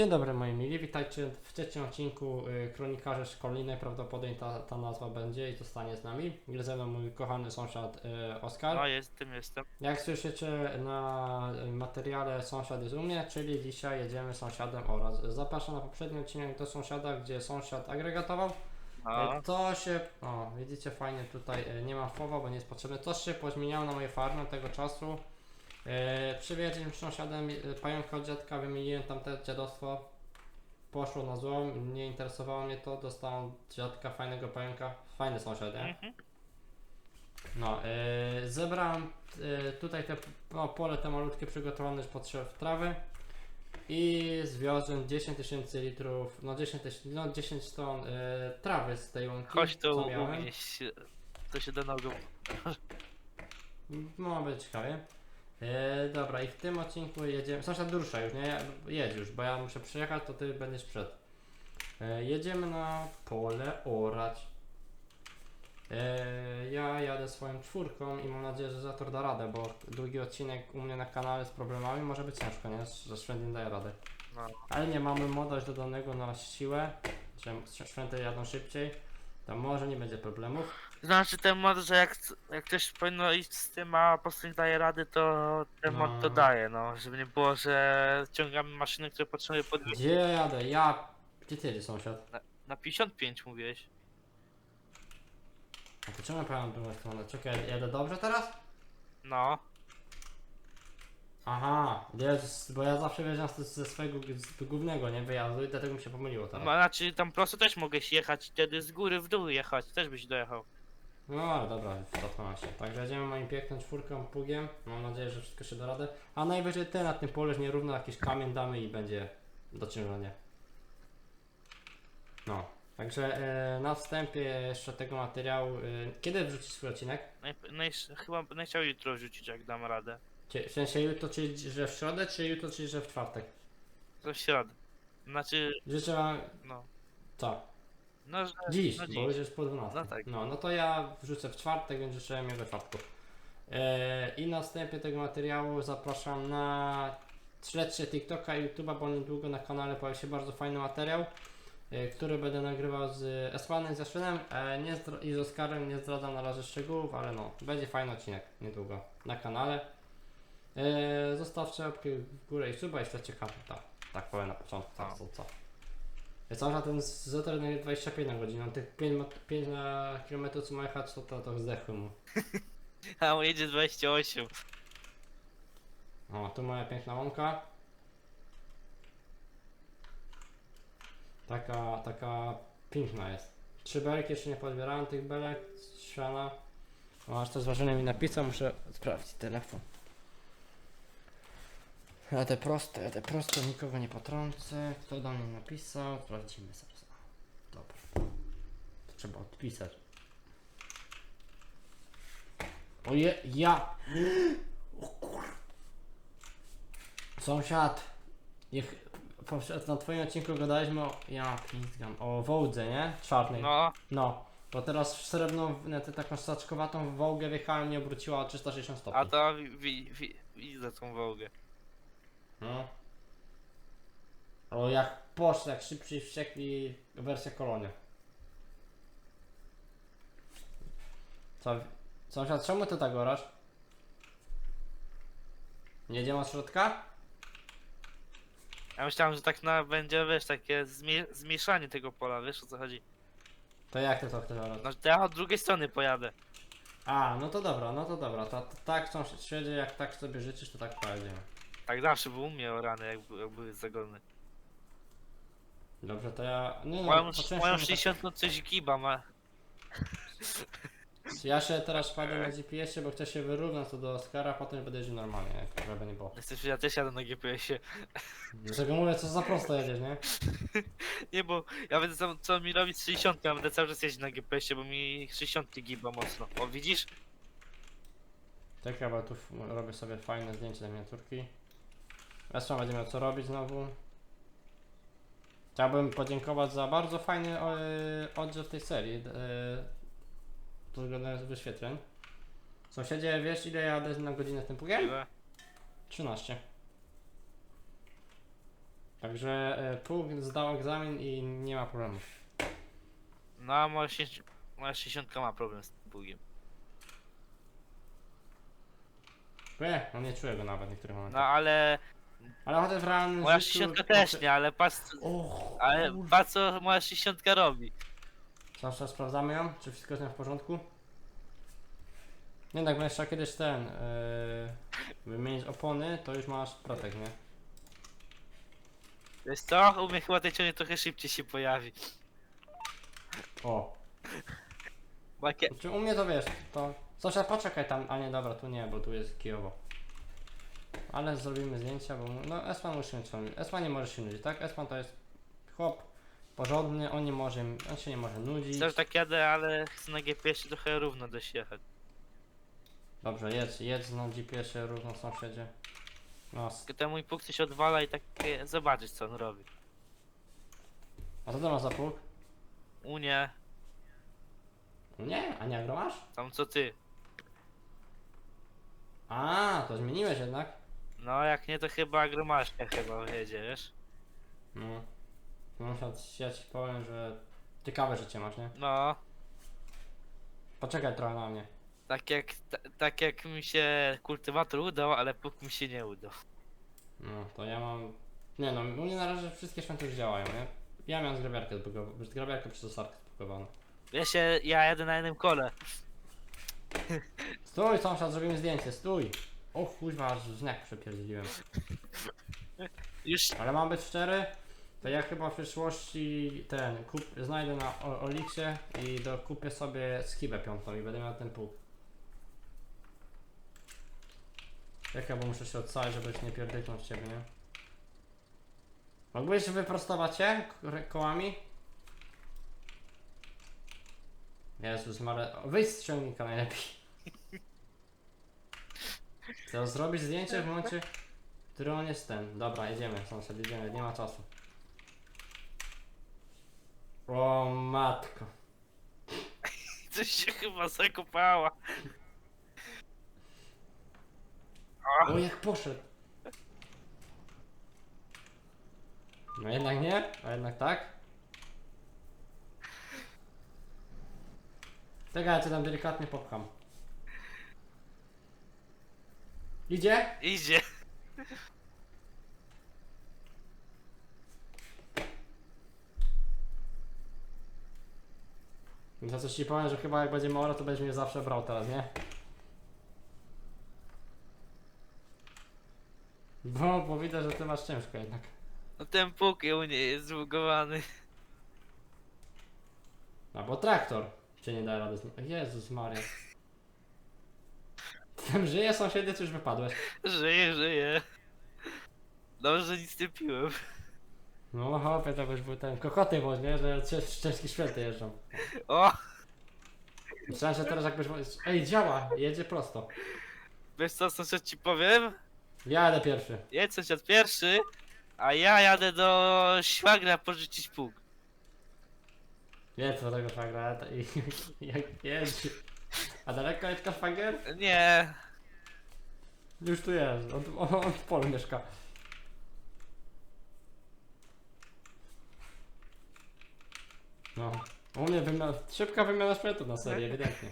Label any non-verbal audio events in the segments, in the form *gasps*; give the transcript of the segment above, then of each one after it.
Dzień dobry moi mili, witajcie w trzecim odcinku y, Kronikarze Szkolni. Najprawdopodobniej ta, ta nazwa będzie i zostanie z nami. Jest ze mną mój kochany sąsiad y, Oskar. No jestem, jestem. Jak słyszycie na materiale sąsiad jest u mnie, czyli dzisiaj jedziemy sąsiadem oraz zapraszam na poprzedni odcinek do sąsiada, gdzie sąsiad agregatował. No, Y, To się, o widzicie fajnie tutaj nie ma fowa, bo nie jest potrzebne. To się pozmieniało na mojej farmie od tego czasu. Yy, Przywiedziałem sąsiadem yy, pająka od dziadka, wymieniłem tamte dziadostwo. Poszło na złą, nie interesowało mnie to, dostałem od dziadka fajnego pająka. Fajny sąsiad, nie? mhm. No, yy, zebrałem yy, tutaj te no, pole te malutkie przygotowane pod szew trawy i zwiozłem 10 tysięcy litrów, no 10, tyś- no 10 ton trawy z tej łąki, Chodź tu co miałem. ugnieść. To się do nogą. No, będzie ciekawie. E, dobra, i w tym odcinku jedziemy. Sąsiad rusza już, nie? Jedź już, bo ja muszę przyjechać, to ty będziesz przed. E, jedziemy na pole orać. E, ja jadę swoją czwórką i mam nadzieję, że Zator da radę, bo drugi odcinek u mnie na kanale z problemami może być ciężko, nie? Że Szwend nie daje rady. No. Ale nie mamy moda już dodanego na siłę, że Szwenty jadą szybciej. To może nie będzie problemów. Znaczy ten mod, że jak, jak ktoś powinno iść z tym, a po prostu nie daje rady, to ten mod to No. daje, no. Żeby nie było, że ciągamy maszyny, które potrzebują pod... Gdzie ja jadę? Ja... Gdzie ty jedziesz sąsiad? Na 55 mówiłeś. A to czemu ja pojechałem w drugą stronę? Czekaj, jadę dobrze teraz? No. Aha, jest, bo ja zawsze wjeżdżam z- ze swojego g- z głównego, nie, wyjazdu i dlatego mi się pomyliło no. teraz. Znaczy tam prosto też mogłeś jechać, wtedy z góry w dół jechać, też byś dojechał. No ale dobra, zatknąłem się. Także jedziemy moim pięknym czwórką, pługiem. Mam nadzieję, że wszystko się da radę. A najwyżej ty na tym polu nierówno jakiś kamień damy i będzie dociążenie. No. Także e, na wstępie jeszcze tego materiału. E, kiedy wrzucić swój odcinek? Naj, naj, chyba będę chciał jutro rzucić, jak dam radę. Cie- W sensie jutro, czyli że w środę, czy jutro, czyli że w czwartek? To w środę. Znaczy, Życzę wam. no. Co? No, że, Dziś, no bo już jest po 12. No tak. No, no to ja wrzucę w czwartek, więc życzę miłego czwartku. E, I na wstępie tego materiału zapraszam na śledźcie TikToka i YouTube'a, bo niedługo na kanale pojawi się bardzo fajny materiał, e, który będę nagrywał z Esłanem i z Jaszynem e, nie zdra- i z Oskarem. Nie zdradzam na razie szczegółów, ale no, będzie fajny odcinek niedługo na kanale. E, zostawcie łapkę w górę i suba, jeśli ciekawe. Tak, tak powiem na początku. Tak, No. co, co. Cały czas ten Zetor na 25 na godzinę, on tych 5, 5 na kilometrów co ma jechać, to, to, to zdechły mu. *laughs* A on jedzie 28. O, tu moja piękna łąka. Taka, taka piękna jest. Trzy belki, jeszcze nie podbierałem tych belek, siana. O, aż to zważenie mi napisał, muszę sprawdzić telefon. Jadę prosto, jadę prosto, nikogo nie potrącę. Kto do mnie napisał? Sprawdzimy. O, Dobra. To trzeba odpisać. Oje, ja! *gasps* O kur... Sąsiad, niech na twoim odcinku gadaliśmy o, ja pizgam, o wołdze, nie? Czarnej. No. No, bo teraz w srebrną, na tę taką staczkowatą wołgę wjechałem i obróciła o 360 stopni. a to wi, wi, wi, widzę tą wołgę. No. O, jak poszło, jak szybciej wściekli wersja kolonia. Co? Sąsiad, czemu ty tak orasz? Nie od środka? Ja myślałem, że tak na, będzie, wiesz, takie zmie, zmieszanie tego pola, wiesz o co chodzi. To jak ty to chcesz orać? No to ja od drugiej strony pojadę. A, no to dobra, no to dobra. To, to tak sąsiad śledzie, jak tak sobie życzysz, to tak pojedziemy. Tak zawsze był u mnie orany, jak, by- jak były zagony. Dobrze, to ja... Nie no, Moją, po części moją nie 60 no coś giba ma. Tak, ja się teraz wpadłem na GPS-ie, bo chcę się wyrównać co do Oscara, potem będę jeździł normalnie, jak żeby nie było. Jesteś, ja też jadę na GPS-ie. Dlaczego mówię, co za prosto jedziesz, nie? *laughs* Nie, bo ja będę co, co mi robić z 60, ja będę cały czas jeździć na GPS-ie, bo mi 60 giba mocno. O, widzisz? Czekaj, bo tu f- robię sobie fajne zdjęcie dla miniaturki. Zresztą będzie miał co robić znowu. Chciałbym podziękować za bardzo fajny o, oddział tej serii. Yy, pod względem wyświetleń. Sąsiedzie, wiesz ile jadę na godzinę tym pługiem? Ile? 13. Także e, Puk zdał egzamin i nie ma problemu. No a moja, 60 moja 60 ma problem z tym bugiem. Nie, on nie czuje go nawet w niektórych No momentach. ale Ale w realnym moja życiu... 60 też nie, ale patrz, Och, ale patrz co moja 60 robi. Zawsze sprawdzamy ją, czy wszystko jest w porządku. Nie tak, bo jeszcze kiedyś ten, yy, wymienić opony, to już masz protek, nie? Wiesz co? U mnie chyba tej ciągnie trochę szybciej się pojawi. O, Bo jakie... znaczy u mnie to wiesz, to... Sąsiad, poczekaj tam, a nie, dobra, tu nie, bo tu jest kijowo. Ale zrobimy zdjęcia, bo... mu- No, Espan musi mieć swoją- Espan nie może się nudzić, tak? Espan to jest chłop porządny, on nie może, on się nie może nudzić. Też tak jadę, ale chcę na GPS trochę równo dość jechać. Dobrze, jedź, jedź na GPS-ie równo sąsiedzie. No, s- Tylko ten mój puk coś odwala i tak e, zobaczyć co on robi. a co to masz za pług? U nie, Nie, a nie agro masz? tam co ty. A, to zmieniłeś jednak. No jak nie to chyba agromaszka chyba wiedzie, wiesz? No. Muszę ja ci powiem, że ciekawe życie masz, nie? No, Poczekaj trochę na mnie. tak jak, ta, tak jak mi się kultywator udał, ale puk mi się nie udał. No, to ja mam... Nie no, u mnie na razie wszystkie święte już działają, nie? Ja miałem zgrabiarkę zbugowaną, zgrabiarkę przez osarkę zbugowaną. Ja się, ja jadę na jednym kole. Stój sąsiad, zrobimy zdjęcie, stój! O kuźwa, aż znak przepierdziłem. Już, Ale mam być szczery, to ja chyba w przyszłości ten, kup, znajdę na O- Oliksie i dokupię sobie skibę piątą i będę miał ten pół. Jak ja, bo muszę się odcalić, żebyś nie pierdyknął z ciebie, nie? Mógłbyś wyprostować się ko- kołami? Jezus, Mare... Wyjdź z ciągnika najlepiej. Chcę zrobić zdjęcie w momencie, w którym on jest ten. Dobra, jedziemy, sąsiad, jedziemy, nie ma czasu. O matko. *laughs* coś się chyba zakopała. O jak poszedł. No jednak nie, a jednak tak. Czekaj, ja cię tam delikatnie popcham. Idzie? Idzie. Za coś ci powiem, że chyba jak będzie mora, to będziesz mnie zawsze brał teraz, nie? Bo, bo widzę, że ty masz ciężko jednak. No ten puk u mnie jest zbugowany. A bo traktor cię nie da rady z nim. Jezus Maria. Ty tam żyje sąsiedzie, czy już wypadłeś? Żyje, żyje. Dobrze, że nic nie piłem. No hopie, to byś był ten kokoty bądź, nie? Że szczęśliwski święty jeżdżą. O, Myślałem, że teraz jakbyś... Ej, działa! Jedzie prosto. wiesz co sąsiad ci powiem? Ja jadę pierwszy. Jedź sąsiad pierwszy, a ja jadę do szwagra pożyczyć puk. Jedź do tego szwagra i *laughs* jak jedź. A daleko jest szwagier? Nie, Już tu jest, on, on, on w polu mieszka. No, u mnie wymiana, szybka wymiana sprzętu na serię, ewidentnie.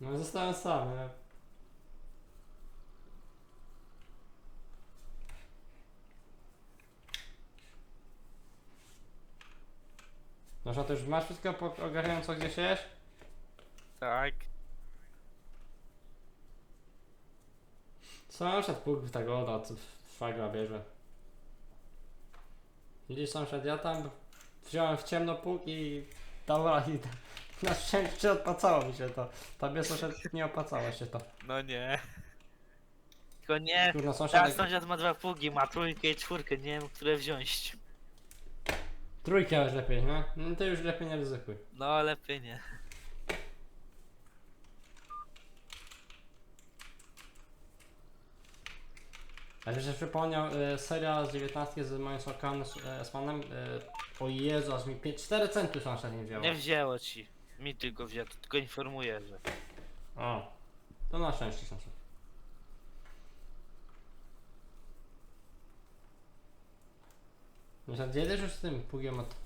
No zostałem sam, nie? No, że to już masz wszystko po- ogarniająco gdzie siejesz? tak. Sąsiad pług ta goda, co szwagra bierze. Widzisz sąsiad, ja tam wziąłem w ciemno pług i dobra i na szczęście opłacało mi się to. Tobie sąsiad nie opłacało się to. No nie. Tylko nie. Kurna Teraz sąsiad, sąsiad ma dwa pługi, ma trójkę i czwórkę, nie wiem, które wziąć. Trójkę już lepiej, nie? No to już lepiej nie ryzykuj. No lepiej nie. A jeszcze przypomniał e, seria z 19 z moim słowem e, z panem. E, o Jezu, aż mi 5, 4 centy sąsiad nie wzięło. Nie wzięło ci. Mi tylko wzięło, tylko informuję, że. O. To na szczęście sąsiad. Sąsiad, jedziesz już z tym pługiem od...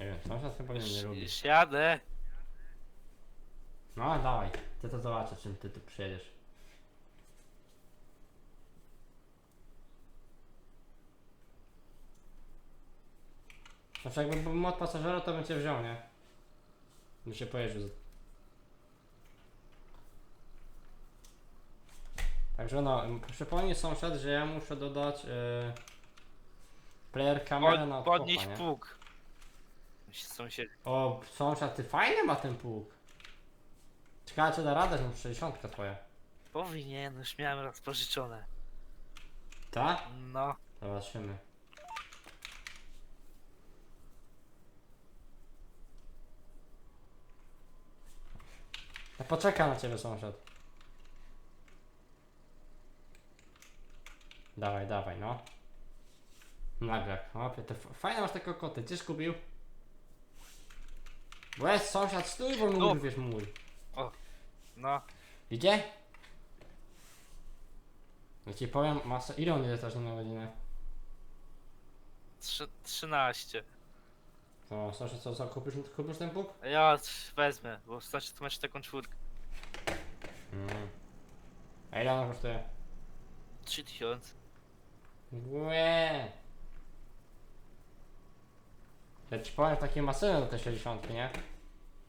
Nie wiem, sąsiad chyba mnie nie lubi. Jadę. No, dawaj. Ty to zobaczę, czym ty tu przyjedziesz. Znaczy jakby był mod pasażera, to bym cię wziął, nie? By się pojeździł. Także no, przypomnij sąsiad, że ja muszę dodać yy, player kamerę na Pod, odkopa, podnieść nie? pług. O, sąsiad, ty fajny ma ten pług. Ciekawe czy da radę, że 60 twoja. Powinien, już miałem raz pożyczone. Tak? No. Zobaczymy. Ja poczekam na ciebie sąsiad. Dawaj, dawaj, no. Nagle, opie, to fajne masz te kokoty, gdzieś kupił? Bo jest sąsiad, stój, bo mi O. urwiesz mój. No. Idzie? Ja ci powiem, masa, ile on jest na godzinę? Trzy, 13. To sąsiad, co, co, kupisz, kupisz ten puk? Ja wezmę, bo znaczy tu masz taką czwórkę. Mm. A ile ona kosztuje? 3000. Łe. Ja ci powiem takie masyny do tej 60, nie?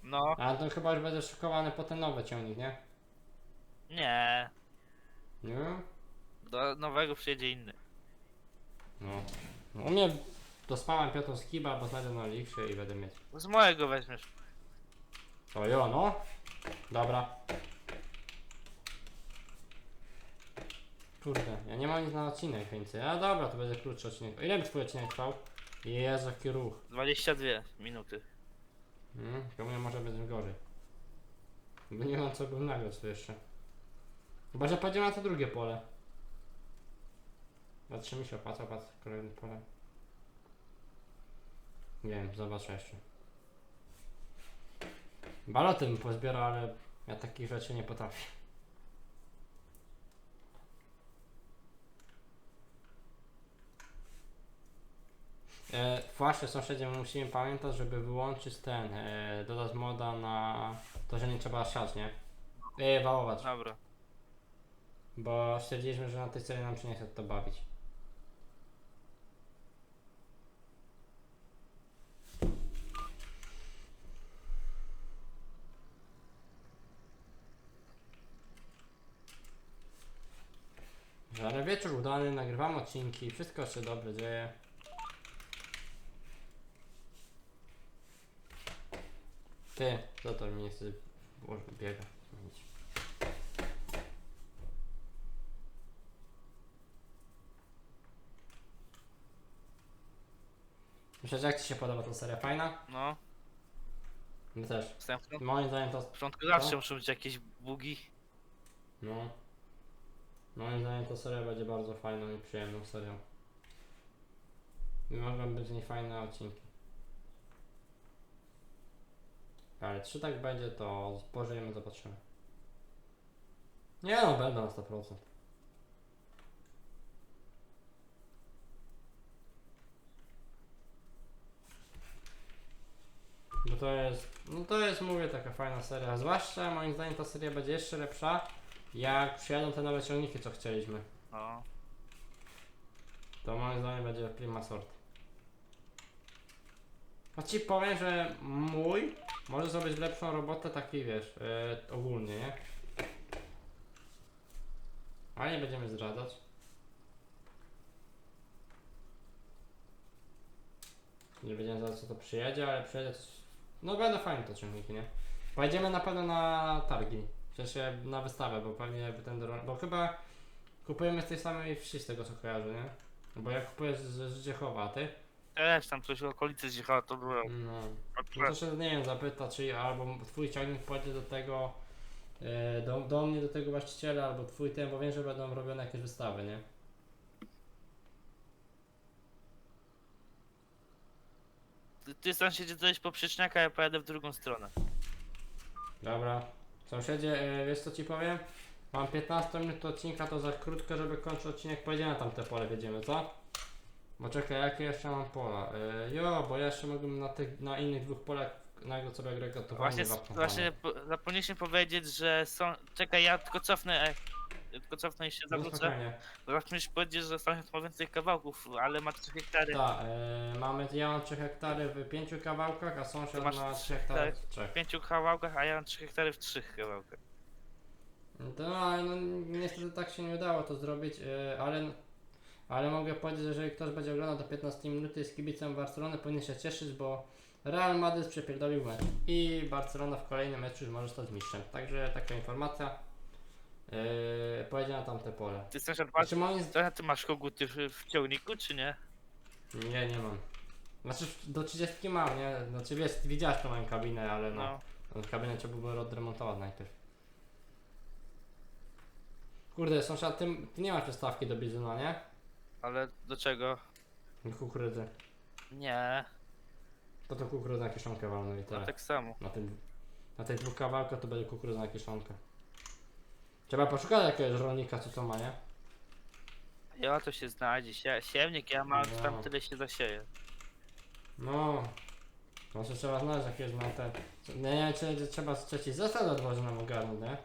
No. A to chyba już będzie szykowany po ten nowy ciągnik, nie? Nie. Nie? Do nowego przyjedzie inny. No. no u mnie dospałem Piotr z Kiba, bo znajdę na Elixie i będę mieć. Z mojego weźmiesz. O jo, no. Dobra. Kurde, ja nie mam nic na odcinek więcej. A dobra, to będzie krótszy odcinek. Ile by twój odcinek trwał? Jezu, jaki ruch. 22 minuty. Hmm, to mnie może być gorzej. Bo nie mam co go nagrać tu jeszcze. Chyba, że pojedziemy na to drugie pole. Mi się opłaca, patrz, kolejne pole. Nie wiem, zobaczę jeszcze. Baloty bym pozbierał, ale ja takich rzeczy nie potrafię. E, właśnie sąsiedzie musimy pamiętać, żeby wyłączyć ten, e, dodać moda na to, że nie trzeba siać, nie? E, wałować, Dobra. bo stwierdziliśmy, że na tej serii nam się nie chce to bawić. Ale wieczór udany, nagrywam odcinki, wszystko się dobrze dzieje. Ty, za to mi nie chce włożyć biega. Myślę, że jak Ci się podoba ta seria? Fajna? No. My też. Wstępno. Moim zdaniem to... W początku zawsze No. muszą być jakieś bugi. No. Moim zdaniem ta seria będzie bardzo fajną i przyjemną serią. I mogą być niefajne odcinki. Ale czy tak będzie, to pożyjemy, zobaczymy. Nie no, będą na 100%. Bo to jest, no to jest, mówię, taka fajna seria. Zwłaszcza moim zdaniem ta seria będzie jeszcze lepsza, jak przyjadą te nowe ciągniki, co chcieliśmy. No. To moim zdaniem będzie prima sort. A ci powiem, że mój może zrobić lepszą robotę takiej, wiesz, yy, ogólnie, nie? Ale nie będziemy zdradzać. Nie będziemy zdradzać co to przyjedzie, ale przyjedzie coś... No będą fajne te ciągniki, nie? Pojedziemy na pewno na targi. Sensie na wystawę, bo pewnie ten dron... Bo chyba kupujemy z tej samej wsi z tego co kojarzę, nie? Bo ja kupuję z, z Zdziechowa, a ty? Też tam coś w okolicy zjechała, to było. No. No to się, nie wiem, zapyta, czy albo twój ciągnik pojedzie do tego, e, do, do mnie, do tego właściciela, albo twój ten, bo wiem, że będą robione jakieś wystawy, nie? ty, ty tam siedzie coś poprzeczniaka, ja pojadę w drugą stronę. Dobra. Sąsiedzie, e, wiesz co ci powiem? Mam 15 minut odcinka, to za krótko, żeby kończyć odcinek. Pojedziemy tam te pole, wiedziemy, co? Bo czekaj, jakie jeszcze mam pola? E, jo, bo ja jeszcze mógłbym na tych, na innych dwóch polach nagle sobie grę gotowanie Właśnie, właśnie po, zapomnieliśmy powiedzieć, że są... Czekaj, ja tylko cofnę, e, tylko cofnę i się No zawrócę. spokojnie. Zapomnieliśmy powiedzieć, że sąsiad ma więcej kawałków, ale ma 3 hektary. Tak, e, mamy, ja mam 3 hektary w 5 kawałkach, a sąsiad masz ma 3 trzy hektary w 3. W 5 kawałkach, a ja mam 3 hektary w 3 kawałkach. No, ale no, niestety tak się nie udało to zrobić, e, ale, ale mogę powiedzieć, że jeżeli ktoś będzie oglądał do 15 minuty z kibicem Barcelony, powinien się cieszyć, bo Real Madrid przepierdolił mecz i Barcelona w kolejnym meczu już może stać mistrzem. Także taka informacja. Yy, pojedzie na tamte pole. Ty masz... Znaczy moim ty masz koguty w, w ciągniku, czy nie? Nie, nie mam. Znaczy do 30 mam, nie? Znaczy wiesz, widziałeś tą moją kabinę, ale no. No. Kabinę trzeba było odremontować najpierw. Kurde, sąsiad, ty, ty nie masz przystawki do bizona, nie? Ale do czego? Kukurydzy. Nie, To to kukurydza na kieszonkę walną i no tyle. tak samo. Na tym, na tych dwóch kawałkach to będzie kukurydza na kieszonkę. Trzeba poszukać jakiegoś rolnika, co to ma, nie? Ja to się znajdzie. Sie, siewnik, ja mam No. tam tyle się zasieje. No. Może trzeba znaleźć jakieś na te... Nie wiem, czy trzeba trzeci zestaw odwozi nam ogarnąć, nie?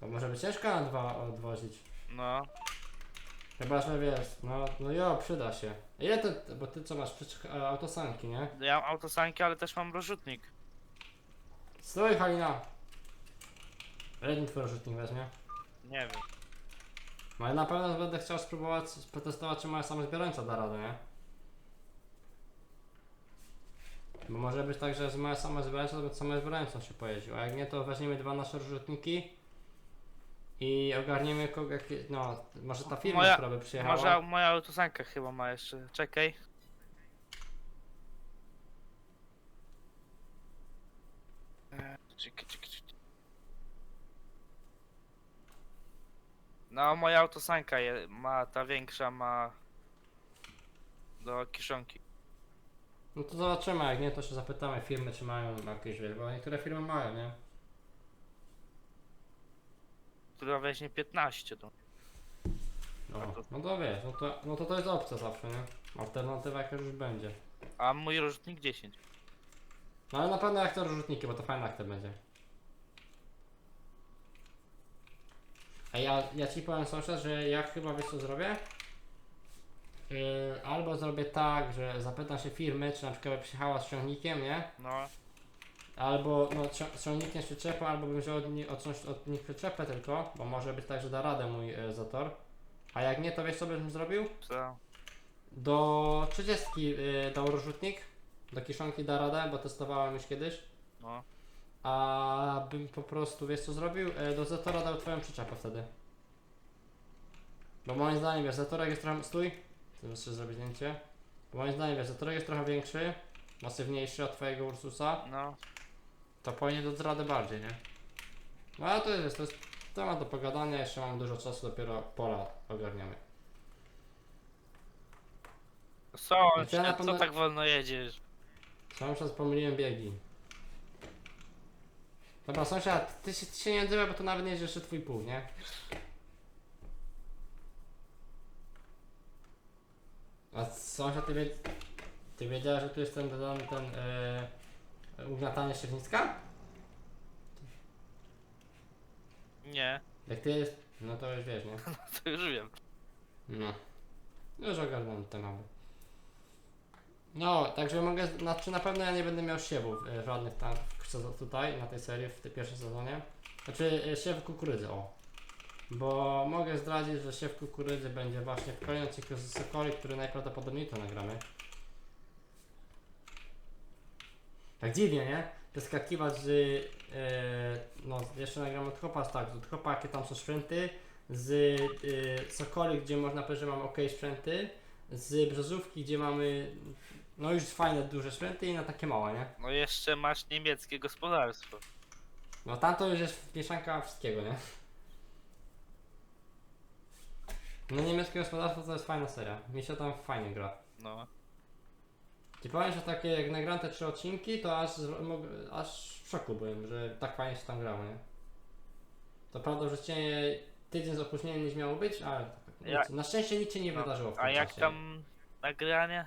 Bo może być ciężko na dwa odwozić. No, Chyba, że wiesz, no, no jo, przyda się. Ile to, bo ty co masz, przecież e, autosanki, nie? ja mam autosanki, ale też mam rozrzutnik. Stój, Halina! Ile ten twój rzutnik weźmie? Nie wiem. No ale na pewno będę chciał spróbować, przetestować, czy moja samozbierająca da radę, nie? Bo może być tak, że z moja samozbierająca, to samozbierającą się pojeździł, a jak nie, to weźmiemy dwa nasze rzutniki i ogarniemy kogo, jakie, no, może ta firma, Moja- która by przyjechała. Może moja autosanka chyba ma jeszcze. Czekaj. E, Czekaj, czekaj, czekaj. No, moja autosanka je, ma, ta większa ma do kiszonki. No to zobaczymy, jak nie, to się zapytamy firmy, czy mają jakieś, wiesz, bo niektóre firmy mają, nie? Która weźmie 15 to. No, no to wiesz, no to, no to to jest opcja zawsze, nie? Alternatywa jakaś już będzie. A mój rozrzutnik 10. No ale na pewno jak to rzutniki, bo to fajny aktor będzie. A ja, ja ci powiem sąsiad, że ja chyba wiesz co zrobię? Yy, albo zrobię tak, że zapytam się firmy, czy na przykład by przyjechała z ciągnikiem, nie? No, Albo no, ciągnikiem z przyczepą, albo bym wziął od, ni- od, od nich przyczepę tylko, bo może być tak, że da radę mój e, zator. A jak nie, to wiesz co bym zrobił? co? Do 30 y, dał rozrzutnik, do kiszonki da radę, bo testowałem już kiedyś. No. A bym po prostu, wiesz co zrobił? E, Do Zatora dał twoją przyczepę wtedy. Bo moim zdaniem, wiesz, Zatorek jest trochę... Stój! Chcę jeszcze zrobić zdjęcie. Bo moim zdaniem, wiesz, Zatorek jest trochę większy, masywniejszy od twojego Ursusa. No, To powinien dać radę bardziej, nie? No ale to jest, to jest temat do pogadania, jeszcze mam dużo czasu, dopiero pola ogarniamy. co? Znaczy, ja na Co pewno- tak wolno jedziesz? Cały czas pomyliłem biegi. Dobra, sąsiad, ty się, ty się nie odzywaj, bo to nawet nie jest jeszcze twój pół, nie? A sąsiad, ty, wie, ty wiedziałeś, że tu jest ten dodany ten yy, ugniatanie siewnicka? Nie, Jak ty jest, no to już wiesz, nie? *laughs* to już wiem. No. Już ogarnąłem temat. No, także mogę, znaczy na pewno ja nie będę miał siewów e, żadnych tam w sezo- tutaj, na tej serii, w tym pierwszym sezonie. Znaczy e, siew kukurydzy, o. Bo mogę zdradzić, że siew kukurydzy będzie właśnie w kolejnym cyklu z Sokoli, który najprawdopodobniej to nagramy. Tak dziwnie, nie? Przeskakiwać z, e, no jeszcze nagramy od Hopa, tak, z jakie tam są sprzęty, z y, Sokoli, gdzie można powiedzieć, że mamy ok sprzęty, z Brzozówki, gdzie mamy no już fajne, duże sprzęty i na takie małe, nie? No jeszcze masz niemieckie gospodarstwo. No tam to już jest mieszanka wszystkiego, nie? No niemieckie gospodarstwo to jest fajna seria. Mi się tam fajnie gra. No. Ci powiem, że takie jak nagram te trzy odcinki, to aż, aż w szoku byłem, że tak fajnie się tam grało, nie? To prawda, że cię tydzień z opóźnieniem niż miało być, ale Ja- nic, na szczęście nic się nie No, wydarzyło w tym A jak czasie. tam nagranie?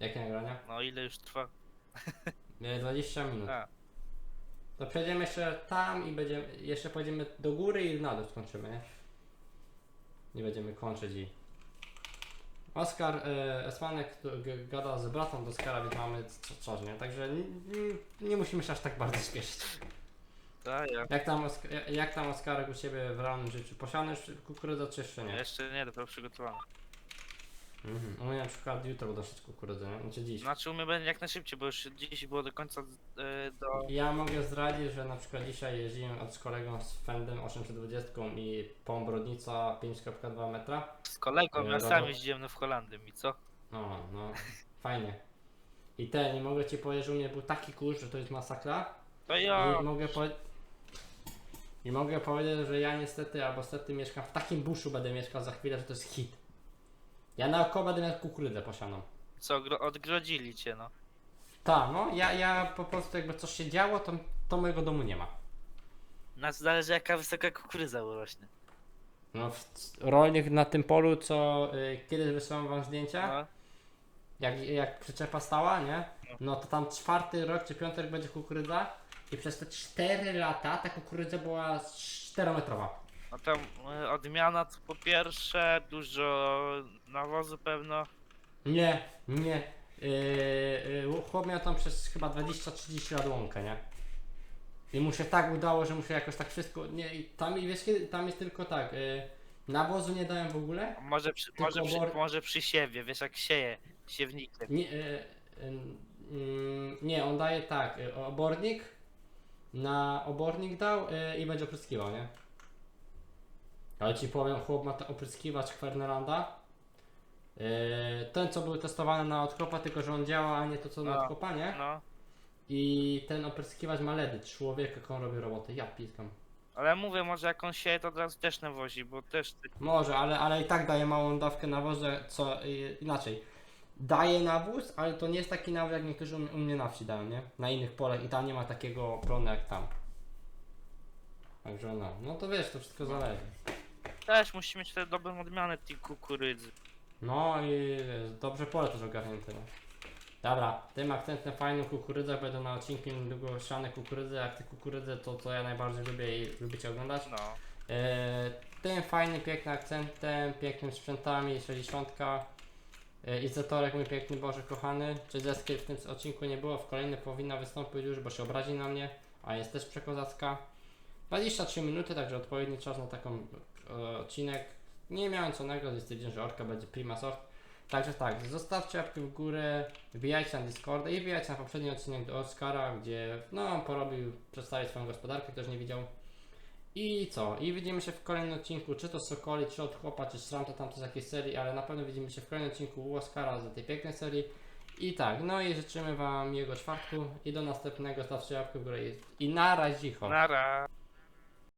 Jakie nagrania? No ile już trwa? E, 20 minut. A, To przejdziemy jeszcze tam i będziemy, jeszcze pojedziemy do góry i na dół skończymy, nie? Nie będziemy kończyć i... Oskar e, Esmanek gada z bratem do Oskara, więc mamy co- coś, nie? Także nie musimy się aż tak bardzo spieszyć. tak, ja. Jak tam, jak- tam Oskarek u Ciebie w realnym życiu? Posiadasz kukurydzę czy jeszcze nie? Jeszcze nie, dopiero przygotowany. Mhm. U mnie na przykład jutro będę szyć kukurydzę, nie? Znaczy dziś. Znaczy u mnie będzie jak najszybciej, bo już dziś było do końca e, do... Ja mogę zdradzić, że na przykład dzisiaj jeździłem z kolegą z Fendem 820 i Pombrodnica 5.2 metra. Z kolegą, E, ja sam jeździłem w Holandii i co? No, no, fajnie. I ten, nie mogę ci powiedzieć, że u mnie był taki kurz, że to jest masakra. To ja... I mogę powie- I mogę powiedzieć, że ja niestety, albo stety mieszkam w takim buszu będę mieszkał za chwilę, że to jest hit. Ja naokoło będę miał kukurydzę posianą. Co, gro- odgrodzili cię no. Tak, no, ja, ja po prostu jakby coś się działo, to, to mojego domu nie ma. Nas zależy jaka wysoka kukurydza urośnie. No, w, rolnik na tym polu, co y, kiedyś wysyłam wam zdjęcia, No, jak, jak przyczepa stała, nie? No. No to tam czwarty rok czy piąty rok będzie kukurydza i przez te 4 lata ta kukurydza była 4-metrowa. No tam e, odmiana to po pierwsze, dużo nawozu pewno. Nie, nie. Yy, yy, chłop miał tam przez chyba 20-30 lat łąkę, nie? I mu się tak udało, że mu się jakoś tak wszystko. Nie, i tam, i wiesz, kiedy, tam jest tylko tak. Yy, nawozu nie dałem w ogóle. Może przy, Tylko może, przy, może przy siewie, wiesz jak sieje siewnikiem. Nie, yy, nie on daje tak. Obornik. Na obornik dał i będzie opryskiwał, nie? Ale ci powiem, chłop ma to opryskiwacz Kwerneranda. Yy, ten co był testowany na odkopa, tylko że on działa, a nie to co na No. odkopa, nie? No, I ten opryskiwać ma ledy, człowiek jak on robi robotę, ja piskam. ale mówię, może jak on sieje to od razu też nawozi, bo też ty- Może, ale, ale i tak daje małą dawkę nawozu, co y, inaczej. Daje nawóz, ale to nie jest taki nawóz jak niektórzy u, mnie- u mnie na wsi dają, nie? Na innych polach i tam nie ma takiego plonu jak tam. Także no, no to wiesz, to wszystko zależy. Też musi mieć te dobrą odmianę tej kukurydzy. No i wiesz, dobrze pole też ogarnięte. Dobra, tym akcentem fajnym kukurydzach będą na odcinku niedługo siane kukurydzy, jak te kukurydzy to co ja najbardziej lubię i lubicie oglądać. No, E, tym fajnym, pięknym akcentem, pięknym sprzętami, 60. E, Izatorek mój piękny Boże kochany. Czy deski w tym odcinku nie było, w kolejnym powinna wystąpić już, bo się obrazi na mnie, a jest też przekozacka. 23 minuty, także odpowiedni czas na taką odcinek. Nie miałem co nagrać, stwierdziłem, że Orka będzie prima sort. Także tak, zostawcie łapkę w górę, wbijajcie na Discorda i wbijajcie na poprzedni odcinek do Oscara, gdzie no porobił, przedstawić swoją gospodarkę, ktoś nie widział. I co? I widzimy się w kolejnym odcinku, czy to Sokoli, czy od chłopa, czy Szram, to tam to z jakiejś serii, ale na pewno widzimy się w kolejnym odcinku u Oscara z tej pięknej serii. I tak, no i życzymy Wam miłego czwartku i do następnego, stawcie łapkę w górę i- i na razie. nara.